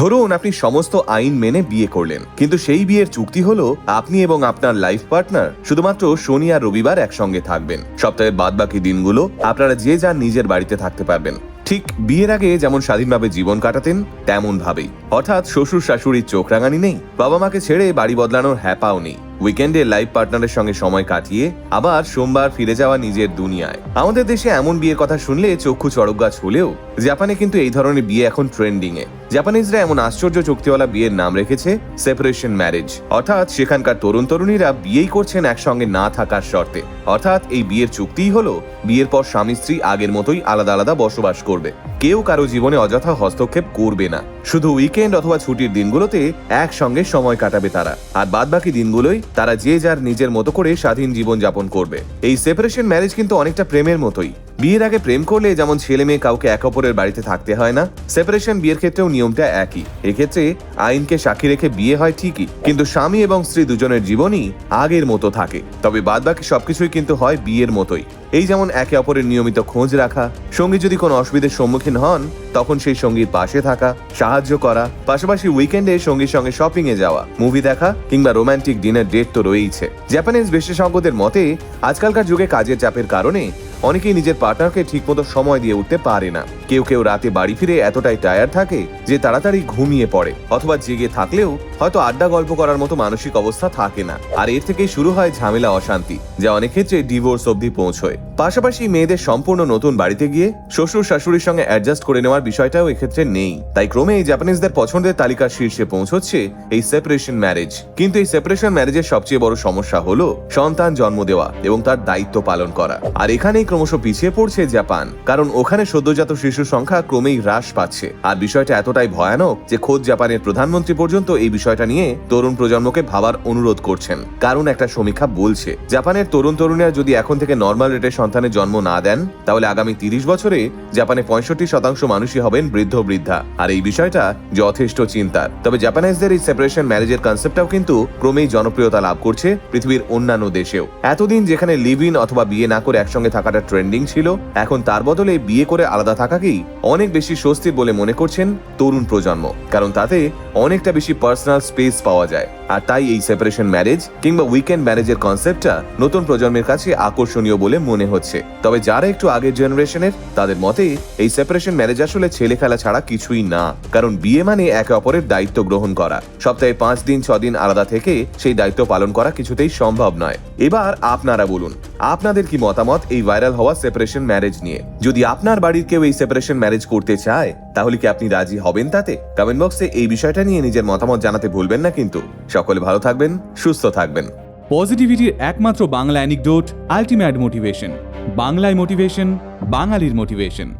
ধরুন আপনি সমস্ত আইন মেনে বিয়ে করলেন, কিন্তু সেই বিয়ের চুক্তি হলো আপনি এবং আপনার লাইফ পার্টনার শুধুমাত্র শনি আর রবিবার একসঙ্গে থাকবেন। সপ্তাহের বাদ বাকি দিনগুলো আপনারা যে যার নিজের বাড়িতে থাকতে পারবেন। ঠিক বিয়ের আগে যেমন স্বাধীনভাবে জীবন কাটাতেন, তেমন ভাবেই। হঠাৎ শ্বশুর শাশুড়ির চোখ রাঙানি নেই, বাবা মাকে ছেড়ে বাড়ি বদলানোর হ্যাপাও নেই। উইকেন্ডে লাইফ পার্টনারের সঙ্গে সময় কাটিয়ে আবার সোমবার ফিরে যাওয়া নিজের দুনিয়ায়। আমাদের দেশে এমন বিয়ের কথা শুনলে চক্ষু চড়ক গাছ হলেও, জাপানে কিন্তু এই ধরনের বিয়ে এখন ট্রেন্ডিং এ জাপানিজরা এমন আশ্চর্য চুক্তিওয়ালা বিয়ের নাম রেখেছে সেপারেশন ম্যারেজ অর্থাৎ সেখানকার তরুণ তরুণীরা বিয়েই করছেন একসঙ্গে না থাকার শর্তে। অর্থাৎ এই বিয়ের চুক্তিই হলো, বিয়ের পর স্বামী স্ত্রী আগের মতোই আলাদা আলাদা বসবাস করবে। কেউ কারও জীবনে অযথা হস্তক্ষেপ করবে না। শুধু উইকেন্ড অথবা ছুটির দিনগুলোতে একসঙ্গে সময় কাটাবে তারা। আর বাদ বাকি দিনগুলোই তারা যে যার নিজের মতো করে স্বাধীন জীবন যাপন করবে। এই সেপারেশন ম্যারেজ কিন্তু অনেকটা প্রেমের মতোই। বিয়ের আগে প্রেম করলে যেমন ছেলে মেয়ে কাউকে এক অপরের বাড়িতে থাকতে হয় না সেপারেশন বিয়ের ক্ষেত্রেও নিয়মটা একই। এক্ষেত্রে আইনকে সাক্ষী রেখে বিয়ে হয় ঠিকই, কিন্তু স্বামী এবং স্ত্রী দুজনের জীবনই আগের মতো থাকে। তবে বাদবাকি সবকিছুই কিন্তু হয় বিয়ের মতোই। এই যেমন একে অপরের নিয়মিত খোঁজ রাখা, সঙ্গী যদি কোনো অসুবিধার সম্মুখীন হন, তখন সেই সঙ্গীর পাশে থাকা, সাহায্য করা, পাশাপাশি উইকেন্ডে সঙ্গীর সঙ্গে শপিং এ যাওয়া মুভি দেখা কিংবা রোমান্টিক ডিনার ডেট তো রয়েইছে। জাপানিজ বিশেষজ্ঞদের মতে, আজকালকার যুগে কাজের চাপের কারণে অনেকেই নিজের পার্টনারকে ঠিকমতো সময় দিয়ে উঠতে পারে না। কেউ কেউ রাতে বাড়ি ফিরে এতটাই টায়ার থাকে যে তাড়াতাড়ি ঘুমিয়ে পড়ে, অথবা জেগে থাকলেও হয়তো আড্ডা গল্প করার মতো মানসিক অবস্থা থাকে না। আর এর থেকেই শুরু হয় ঝামেলা, অশান্তি, যা অনেক ক্ষেত্রে ডিভোর্স অবধি পৌঁছয়। পাশাপাশি মেয়েদের সম্পূর্ণ নতুন বাড়িতে গিয়ে শ্বশুর শাশুড়ির সঙ্গে অ্যাডজাস্ট করে নেওয়ার বিষয়টাও এক্ষেত্রে নেই। তাই ক্রমে এই জাপানিজদের পছন্দের তালিকার শীর্ষে পৌঁছচ্ছে এই সেপারেশন ম্যারেজ কিন্তু এই সেপারেশন ম্যারেজের সবচেয়ে বড় সমস্যা হলো সন্তান জন্ম দেওয়া এবং তার দায়িত্ব পালন করা। আর এখানেই ক্রমশ পিছিয়ে পড়ছে জাপান, কারণ ওখানে সদ্যজাত শিশুর সংখ্যা ক্রমেই হ্রাস পাচ্ছে। আর বিষয়টা এতটাই ভয়ানক যে খোদ জাপানের প্রধানমন্ত্রী পর্যন্ত এই বিষয়টা নিয়ে তরুণ প্রজন্মকে ভাবার অনুরোধ করছেন। কারণ একটা সমীক্ষা বলছে, জাপানের তরুণ তরুণীরা যদি এখন থেকে নর্মাল রেটে সন্তানের জন্ম না দেন, তাহলে আগামী তিরিশ বছরে জাপানে পঁয়ষট্টি শতাংশ মানুষই হবেন বৃদ্ধ বৃদ্ধা। আর এই বিষয়টা যথেষ্ট চিন্তার। তবে জাপানাইজদের এই সেপারেশন ম্যারেজের কনসেপ্টটাও কিন্তু ক্রমেই জনপ্রিয়তা লাভ করছে পৃথিবীর অন্যান্য দেশেও। এতদিন যেখানে লিভ ইন অথবা বিয়ে না করে একসঙ্গে থাকাটা ট্রেন্ডিং ছিল, এখন তার বদলে বিয়ে করে আলাদা থাকাকেই অনেক বেশি স্বস্তি বলে মনে করছেন তরুণ প্রজন্ম, কারণ তাতে অনেকটা বেশি পার্সোনাল স্পেস পাওয়া যায়। আর তাই এই সেপারেশন ম্যারেজ কিংবা উইকেন্ড ম্যারেজের কনসেপ্টটা নতুন প্রজন্মের কাছে আকর্ষণীয় বলে মনে হচ্ছে। তবে যারা একটু আগের জেনারেশনের তাদের মতে এই সেপারেশন ম্যারেজ আসলে ছেলে খেলা ছাড়া কিছুই না। কারণ বিয়ে মানে একে অপরের দায়িত্ব গ্রহণ করা। সপ্তাহে পাঁচ দিন, ছ দিন আলাদা থেকে সেই দায়িত্ব পালন করা কিছুতেই সম্ভব নয়। এবার আপনারা বলুন, আপনাদের কি মতামত এই ভাইরাল হওয়া সেপারেশন ম্যারেজ নিয়ে? যদি আপনার বাড়ির কেউ এই সেপারেশন ম্যারেজ করতে চায় তাহলে কি আপনি রাজি হবেন তাতে? কমেন্ট বক্সে এই বিষয়টা নিয়ে নিজের মতামত জানাতে ভুলবেন না কিন্তু। সকলে ভালো থাকবেন, সুস্থ থাকবেন। পজিটিভিটির একমাত্র বাংলা অ্যানিকডোট আলটিমেট মোটিভেশন বাংলায় মোটিভেশন বাঙালির মোটিভেশন